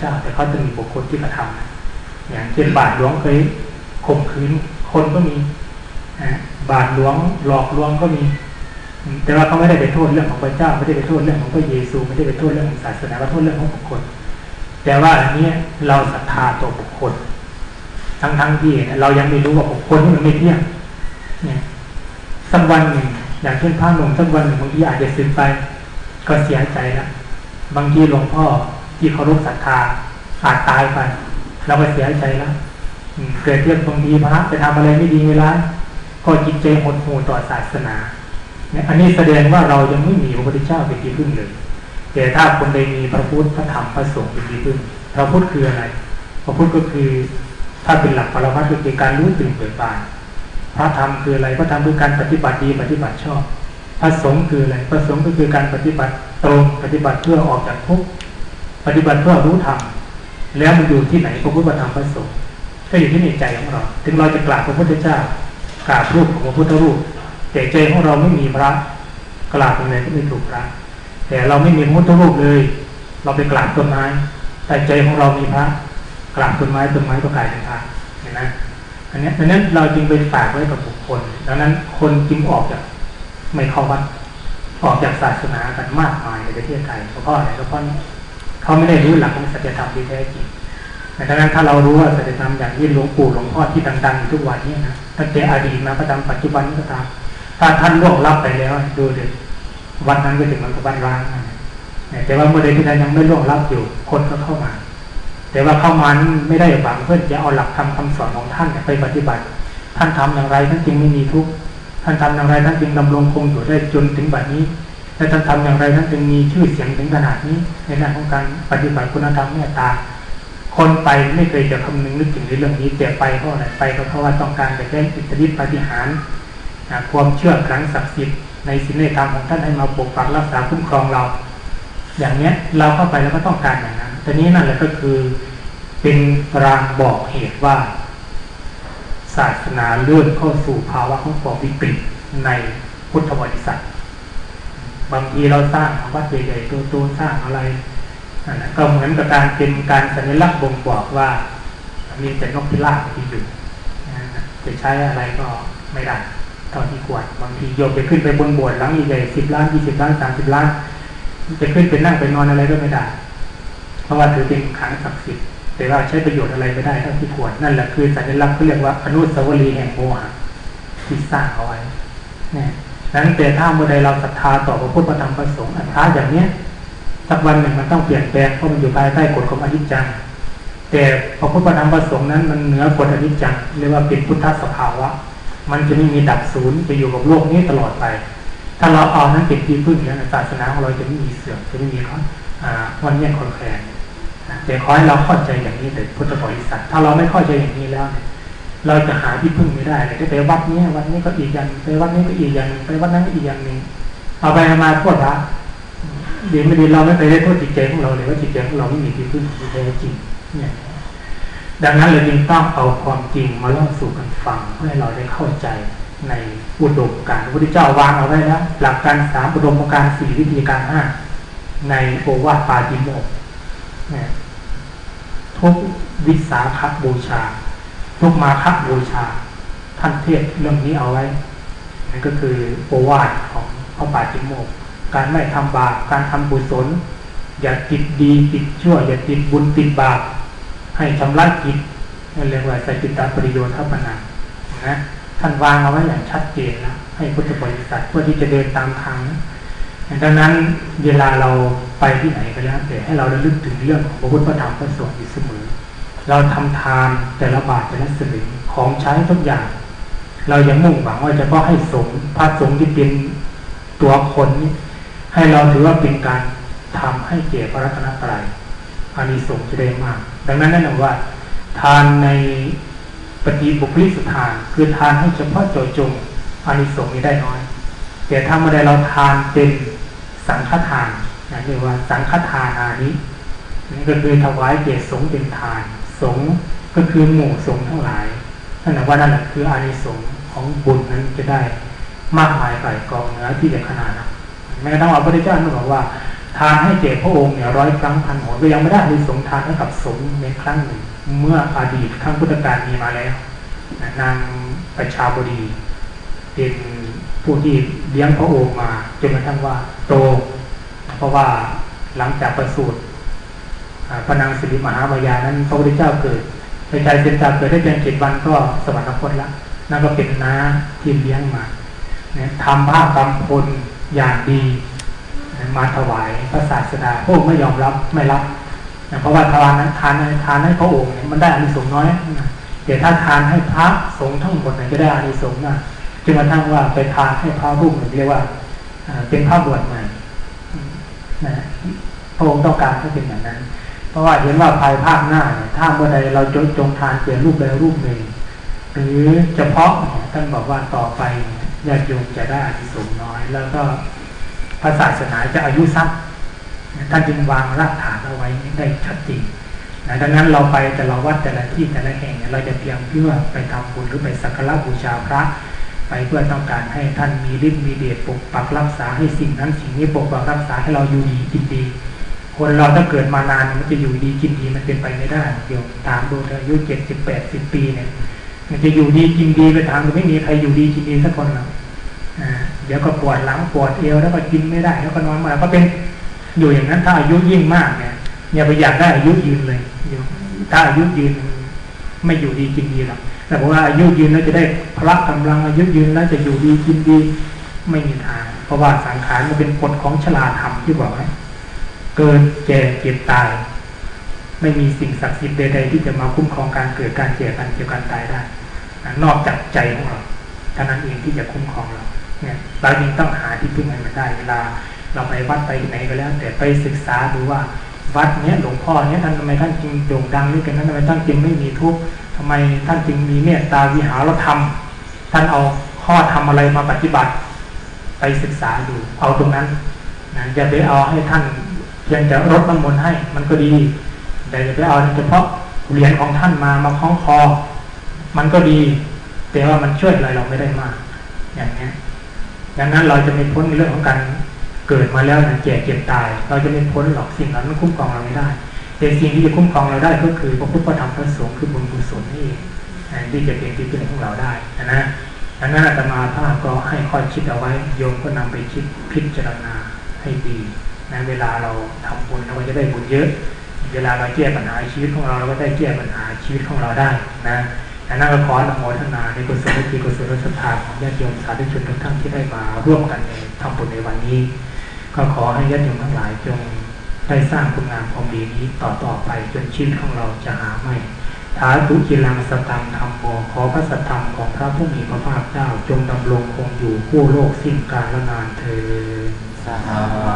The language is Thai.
เจ้า แต่เขาจะมีบุคคลที่กระทำอย่างเช่นบาทหลวงเคยข่มขืนคนก็มีบาทหลวงหลอกลวงก็มี แต่ว่าเขาไม่ได้ไปโทษเรื่องของพระเจ้า ไม่ได้ไปโทษเรื่องของพระเยซู ไม่ได้ไปโทษเรื่องของศาสนาเขาโทษเรื่องของบุคคล แต่ว่าอันนี้เราศรัทธาตัวบุคคล ทั้งทั้งที่เรายังไม่รู้ว่าบุคคลที่มันไม่เที่ยงเนี่ยสักวันหนึ่งอย่างเช่นพระหนุ่มสักวันหนึ่งบางทีอาจจะสึกไป ก็เสียใจแล้วบางทีหลวงพ่อ ที่เคารพศรัทธาอาจตายไปเราก็เสียใจแล้วเกิดเรื่องบางทีพระไปทำอะไรไม่ดีเวลาก็จิตใจหดหู่ต่อศาสนาเนี่ยอันนี้แสดงว่าเรายังไม่มีพระพุทธเจ้าเป็นที่พึ่งเลยแต่ถ้าคนใดมีพระพุทธพระธรรมพระสงฆ์เป็นที่พึ่งพระพุทธคืออะไร พระพุทธก็คือ ถ้าเป็นหลักปรมัตถ์ก็คือการรู้ตื่นเบิกบานพระธรรมคืออะไรพระธรรมคือการปฏิบัติดีปฏิบัติชอบ พระสงฆ์คืออะไรพระสงฆ์ก็คือการปฏิบัติตรงปฏิบัติเพื่อออกจากทุกข์ ปฏิบัติเพื่อรู้ธรรมแล้วมันอยู่ที่ไหนพระพุทธธรรมพระสงฆ์ก็อยู่ที่ในใจของเรา ถึงเราจะกราบพระพุทธเจ้ากราบรูปของพระพุทธรูป แต่ใจของเราไม่มีพระกราบตรงไหนก็ไม่ถูกพระแต่เราไม่มีพระพุทธรูปเลย เราไปกราบต้นไม้แต่ใจของเรามีพระกราบต้นไม้ต้นไม้ก็กลายเป็นพระเห็นไหมอันนี้ดังนั้นเราจึงไปฝากไว้กับบุคคล ดังนั้นคนจึงออกจากไม่เข้าวัดออกจากศาสนากันมากมายในประเทศไทยเพราะอะไรเพราะ เขาไม่ได้รู้หลักของสัจธรรมที่แท้จริงดังนั้นถ้าเรารู้ว่าสัจธรรมอย่างที่หลวงปู่หลวงพ่อที่ดังๆทุกวันนี้นะตั้งแต่อดีตมาก็ตามปัจจุบันก็ตามถ้าท่านล่วงลับไปแล้วดูเด็วันนั้นก็ถึงมันก็บ้านร้างแต่ว่าเมื่อใดที่ท่านยังไม่ล่วงลับอยู่คนก็เข้ามา แต่ว่าเข้ามาไม่ได้หวังเพื่อจะเอาหลักธรรมคาสอนของท่านไปปฏิบัติ ท่านทำอย่างไรท่านจึงไม่มีทุกข์ท่านทำอย่างไรท่านจึงดำรงคงอยู่ได้จนถึงบัดนี้ และท่านทำอย่างไรท่านจึงมีชื่อเสียงถึงขนาดนี้ ในด้านของการปฏิบัติคุณธรรมเมตตา คนไปไม่เคยจะคำนึงนึกถึงในเรื่องนี้แต่ไปเพราะอะไรไปก็เพราะว่าต้องการจะได้อิทธิฤทธิปฏิหารความเชื่อครั้งศักดิ์สิทธิ์ในศีลธรรมของท่านให้มาปกปักรักษาคุ้มครองเรา อย่างเนี้ยเราเข้าไปแล้วก็ต้องการอย่างนั้นแต่นี้นั่นแหละก็คือเป็นรางบอกเหตุว่า ศาสนาเลื่อนเข้าสู่ภาวะของความวิกฤตในพุทธบริษัท บางทีเราสร้างวัดใหญ่ๆตัวๆสร้างอะไรก็เหมือนกับการเป็นการสัญลักษณ์บ่งบอกว่า มีแต่นกพิราบที่อยู่จะใช้อะไรก็ไม่ได้เท่าที่ควรบางทีโยมจะขึ้นไปบนบวชหลังใหญ่สิบล้านยี่สิบล้านสามสิบล้านจะขึ้นไปนั่งไปนอนอะไรก็ไม่ได้ เพราะว่าถือเป็นขังศักดิ์สิทธิ์แต่ว่าใช้ประโยชน์อะไรไม่ได้เท่าที่ควรนั่นแหละคือสัญลักษณ์เขาเรียกว่าอนุสาวรีย์แห่งโมหะที่สร้างเอาไว้เนี่ย นั้นแต่ถ้าเมื่อใดเราศรัทธาต่อพระพุทธธรรมประสงค์อัตถาอย่างเนี้ยสักวันหนึ่งมันต้องเปลี่ยนแปลงเพราะมันอยู่ภายใต้กฎของอนิจจังแต่พระพุทธธรรมประสงค์นั้นมันเหนือกฎอนิจจังเรียกว่าเป็นพุทธสภาวะ มันจะไม่มีดับศูนย์ไปอยู่กับโลกนี้ตลอดไป ถ้าเราเอานั้นเป็นที่พึ่งเนี่ยศาสนาของเราจะไม่มีเสื่อมจะไม่มีข้อวันนี้คนแคลนแต่ขอให้เราเข้าใจอย่างนี้แต่พุทธบริษัทถ้าเราไม่เข้าใจอย่างนี้แล้วเนี่ย เราจะหาที่พึ่งไม่ได้เลยไปวัดนี้วัดนี้ก็อีกอย่างไปวัดนี้ก็อีกอย่างไปวัดนั้นก็อีกอย่างหนึ่งเอาไปมาโทษละดีไม่ดีเราไม่ไปได้โทษจิตใจของเราเลยว่าจิตใจของเราไม่มีที่พึ่งที่แท้จริงเนี่ยดังนั้นเราจึงต้องเอาความจริงมาเล่าสู่กันฟังเพื่อให้เราได้เข้าใจในอุดมการพระพุทธเจ้าวางเอาไว้แล้วหลักการสามอุดมการสี่วิธีการห้าในโอวาทปาจิโมกทุกวิสาขบูชา ทุกมาคับูชา ท่านเทศเรื่องนี้เอาไว้นั่นก็คือโอวาทของพระปาจิโมก การไม่ทำบาปการทำบุญศลอย่าติดดีติดชั่ว อย่าติดบุญติดบาปให้ชำระจิตนั่นเรียกว่าสัจจิตาปริโยชน์ทัปนานะท่านวางเอาไว้อย่างชัดเจนแล้วให้พุทธบริษัทเพื่อที่จะเดินตามทางดังนั้นเวลาเราไปที่ไหนก็แล้วแต่ให้เราระลึกถึงเรื่องของพระพุทธธรรมพระสงฆ์อยู่เสมอ เราทำทานแต่ละบาทแต่ละสลึงของใช้ทุกอย่าง เรายังมุ่งหวังว่าจะก็ให้สงพระสงฆ์ที่เป็นตัวคนนี้ให้เราถือว่าเป็นการทำให้เกียรติพระรัตนตรัยอานิสงส์จะได้มาก ดังนั้นนั่นว่า ทานในปฏิบุคลิสุทาน คือทานให้เฉพาะโจจงอานิสงส์นี้ได้น้อยแต่ถ้าเมื่อใดเราทานเป็นสังฆทานเรียกว่าสังฆทานานี้นี่ก็คือถวายเกียรติสงเป็นทาน สงก็คือหมู่สงทั้งหลายนั่นว่านั่นคืออานิสงส์ของบุญนั้นจะได้มากมายไกลกองเนื้อที่จะขนาดนั้นแม้ทั้งว่าพระพุทธเจ้าบอกว่า ทานให้เจ็พระองค์เนี่ยร้อยครั้งพันหนก็ยังไม่ได้มีสงทานให้กับสงในครั้งหนึ่ง เมื่ออดีตครั้งพุทธกาลมีมาแล้วนางประชาบดี เป็นผู้ที่เลี้ยงพระองค์มาจนกระทั่งว่าโต เพราะว่าหลังจากประสูติ พระนางสิริมหามายานั้นพระพุทธเจ้าเกิดในใจเสร็จจาเกิดได้เพียงเจ็ดวันก็สวรรคตแล้วนั่นก็เป็นน้าที่เลี้ยงมาทำผ้ากำพลอย่างดีมาถวายพระศาสดาพวกไม่ยอมรับไม่รับเพราะว่าทานนั้นทานทานให้พระองค์มันได้อานิสงส์น้อยแต่ถ้าทานให้พระสงฆ์ทั้งหมดจะได้อานิสงส์นะจนกระทั่งว่าไปทานให้พระรูปหนึ่งเรียกว่าเป็นพระบวชใหม่นะพระองค์ต้องการให้เป็นอย่างนั้น เพราะว่าเห็นว่าภายภาคหน้า ถ้าเมื่อใดเราจงจงทานเปลี่ยนรูปใดรูปหนึ่ง หรือเฉพาะท่านบอกว่าต่อไปญาติโยมจะได้อานิสงส์น้อย แล้วก็พระศาสนาจะอายุสั้นท่านจึงวางรากฐานเอาไว้ได้ชัดเจนดังนั้นเราไปแต่ละวัดแต่ละที่แต่ละแห่งเราจะเตรียมเพื่อไปทำบุญหรือไปสักการะบูชาพระ ไปเพื่อต้องการให้ท่านมีฤทธิ์มีเดชปกปักรักษาให้สิ่งนั้นสิ่งนี้ปกปักรักษาให้เราอยู่ดีกินดี คนเราถ้าเกิดมานานมันจะอยู่ดีกินดีมันเป็นไปไม่ได้โยมตามดูอายุเจ็ดสิบแปดสิบปีเนี่ย มันจะอยู่ดีกินดีไปทางไม่มีใครอยู่ดีกินดีสักคนหรอกเดี๋ยวก็ปวดหลังปวดเอวแล้วก็กินไม่ได้แล้วก็นอนมาก็เป็นอยู่อย่างนั้นถ้าอายุยิ่งมากเนี่ยอย่าไปอยากได้อายุยืนเลยถ้าอายุยืนไม่อยู่ดีกินดีหรอกแต่ว่าอายุยืนแล้วจะได้พละกำลังอายุยืนแล้วจะอยู่ดีกินดีไม่มีทางเพราะว่าสังขารมันเป็นกฎของชลาธรรมที่บอกไว้ เกิดแก่เจ็บตาย ไม่มีสิ่งศักดิ์สิทธิ์ใดๆที่จะมาคุ้มครองการเกิดการเจ็บการเจ็บการตายได้นอกจากใจของเราเท่านั้นเองที่จะคุ้มครองเราเนี่ยเราจึงต้องหาที่พึ่งให้มันได้เวลา เราไปวัดไปไหนก็แล้ว แต่ไปศึกษาดูว่าวัดเนี้ยหลวงพ่อเนี้ยท่านทำไมท่านจึงโด่งดังด้วยกันนั้นทำไมท่านจึงไม่มีทุกข์ทำไมท่านจึงมีเมตตาวิหารธรรม ท่านเอาข้อทำอะไรมาปฏิบัติ ไปศึกษาดูเอาตรงนั้นนะอย่าไปเอาให้ท่าน พียงแต่รดน้ำมนต์ให้มันก็ดี แต่อย่าไปเอาเฉพาะเหรียญของท่านมามาคล้องคอ มันก็ดี แต่ว่ามันช่วยอะไรเราไม่ได้มาก อย่างนี้ดังนั้นเราจะไม่พ้นเรื่องของการเกิดมาแล้วนะแก่เจ็บตาย เราจะไม่พ้นหรอกสิ่งนั้นมันคุ้มครองเราไม่ได้ แต่สิ่งที่จะคุ้มครองเราได้ก็คือพระพุทธธรรมพระสงฆ์คือบุญกุศลนี่ที่จะเป็นที่พึ่งของเราได้นะดังนั้นอาตมาภาพก็ให้ค่อยคิดเอาไว้โยมก็นำไปคิดพิจารณาให้ดี นะเวลาเราทำบุญเราก็จะได้บุญเยอะ เวลาเราแก้ปัญหาชีวิตของเราเราก็ได้แก้ปัญหาชีวิตของเราได้นะดังนั้นก็ขออนุโมทนาในกุศลที่กุศลศรัทธาของญาติโยมสาธุชนทุกท่านที่ได้มาร่วมกันในทำบุญในวันนี้ ก็ขอให้ญาติโยมทั้งหลายจงได้สร้างคุณงามความดีนี้ต่อต่อไปจนชีวิตของเราจะหาไม่ท้าทุกิลังสตังธรรมโมขอพระสัทธรรมของพระผู้มีพระภาคเจ้าจงดำรงคงอยู่ผู้โลกสิ้นกาลนานเธอสาธุ